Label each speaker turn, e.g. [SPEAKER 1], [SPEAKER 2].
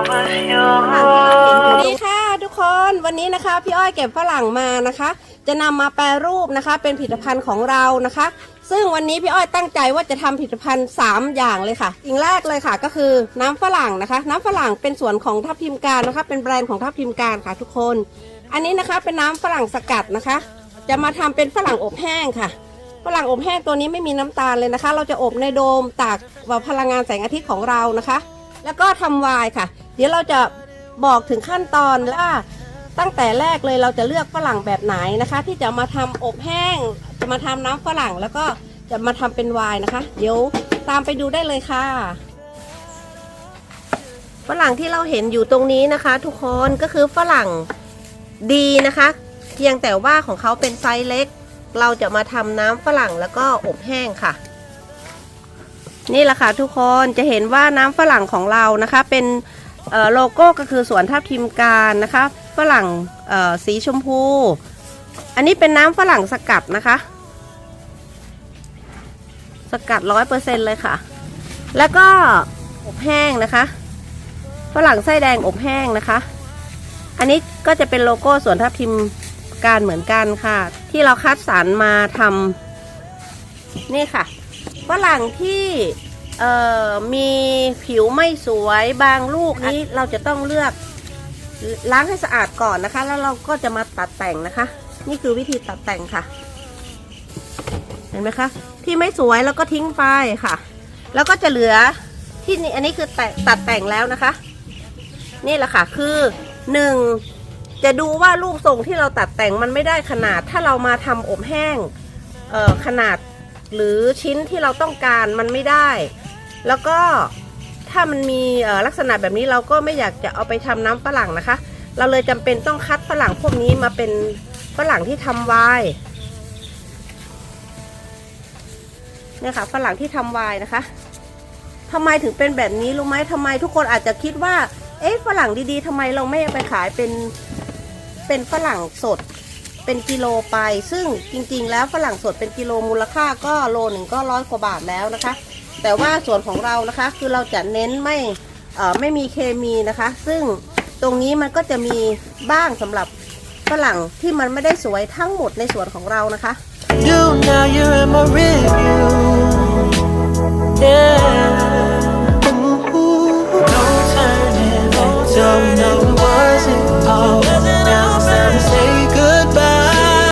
[SPEAKER 1] สวัสดีค่ะทุกคนวันนี้นะคะ พี่อ้อยเก็บฝรั่งมานะคะ จะนำมาแปรรูปนะคะ เป็นผลิตภัณฑ์ของเรานะคะ ซึ่งวันนี้พี่อ้อยตั้งใจว่าจะทำผลิตภัณฑ์ 3 อย่างเลยค่ะสิ่งแรกเลยค่ะ ก็คือน้ำฝรั่งนะคะ น้ำฝรั่งเป็นส่วนของทับทิมการนะคะ เป็นแบรนด์ของทับทิมการค่ะทุกคน อันนี้นะคะเป็นน้ำฝรั่งสกัดนะคะ จะมาทำเป็นฝรั่งอบแห้งค่ะฝรั่งอบแห้งตัวนี้ไม่มีน้ำตาลเลยนะคะ เราจะอบในโดมตากพลังงานแสงอาทิตย์ของเรานะคะ แล้วก็ทำไวายค่ะ ดี๋ยวเราจะบอกถึงขั้นตอนว่าตั้งแต่แรกเลยเราจะเลือกฝรั่งแบบไหนนะคะ ที่จะมาทำอบแห้ง จะมาทำน้ำฝรั่งแล้วก็จะมาทำเป็นไวน์นะคะ เดี๋ยวตามไปดูได้เลยค่ะฝรั่งที่เราเห็นอยู่ตรงนี้นะคะ ทุกคนก็คือฝรั่งดีนะคะ เพียงแต่ว่าของเขาเป็นไซส์เล็ก เราจะมาทำน้ำฝรั่งแล้วก็อบแห้งค่ะ นี่แหละค่ะทุกคนจะเห็นว่าน้ำฝรั่งของเรานะคะ เป็น โลโก้ก็คือสวนทับทิมการนะคะฝรั่งสีชมพู อันนี้เป็นน้ำฝรั่งสกัดนะคะ สกัดร้อยเปอร์เซ็นเลยค่ะ แล้วก็อบแห้งนะคะ ฝรั่งไส้แดงอบแห้งนะคะ อันนี้ก็จะเป็นโลโก้สวนทับทิมการเหมือนกันค่ะ ที่เราคัดสรรมาทำนี่ค่ะฝรั่งที่ เอ่อมีผิวไม่สวยบางลูกนี้เราจะต้องเลือกล้างให้สะอาดก่อนนะคะ แล้วเราก็จะมาตัดแต่งนะคะ นี่คือวิธีตัดแต่งค่ะ เห็นไหมคะ ที่ไม่สวยเราก็ทิ้งไปค่ะ แล้วก็จะเหลือที่นี่อันนี้คือแต่ตัดแต่งแล้วนะคะ นี่แหละค่ะคือหนึ่งจะดูว่ารูปทรงที่เราตัดแต่งมันไม่ได้ขนาด ถ้าเรามาทำอบแห้งเอ่อขนาดหรือชิ้นที่เราต้องการมันไม่ได้ แล้วก็ถ้ามันมีลักษณะแบบนี้เราก็ไม่อยากจะเอาไปทำน้ำฝรั่งนะคะ เราเลยจำเป็นต้องคัดฝรั่งพวกนี้มาเป็นฝรั่งที่ทำไวน์เนี่ยค่ะฝรั่งที่ทำไวน์นะคะทำไมถึงเป็นแบบนี้รู้ไหมทำไมทุกคนอาจจะคิดว่า เอ๊ะฝรั่งดีๆทำไมเราไม่เอาไปขายเป็นเป็นฝรั่งสดเป็นกิโลไป ซึ่งจริงๆ แล้วฝรั่งสดเป็นกิโลมูลค่าก็โลหนึ่งก็ร้อยกว่าบาทแล้วนะคะ แต่ว่าส่วนของเรานะคะคือเราจะเน้นไม่ไม่มีเคมีนะคะ ซึ่งตรงนี้มันก็จะมีบ้างสำหรับฝรั่งที่มันไม่ได้สวยทั้งหมดในสวนของเรานะคะ
[SPEAKER 2] Do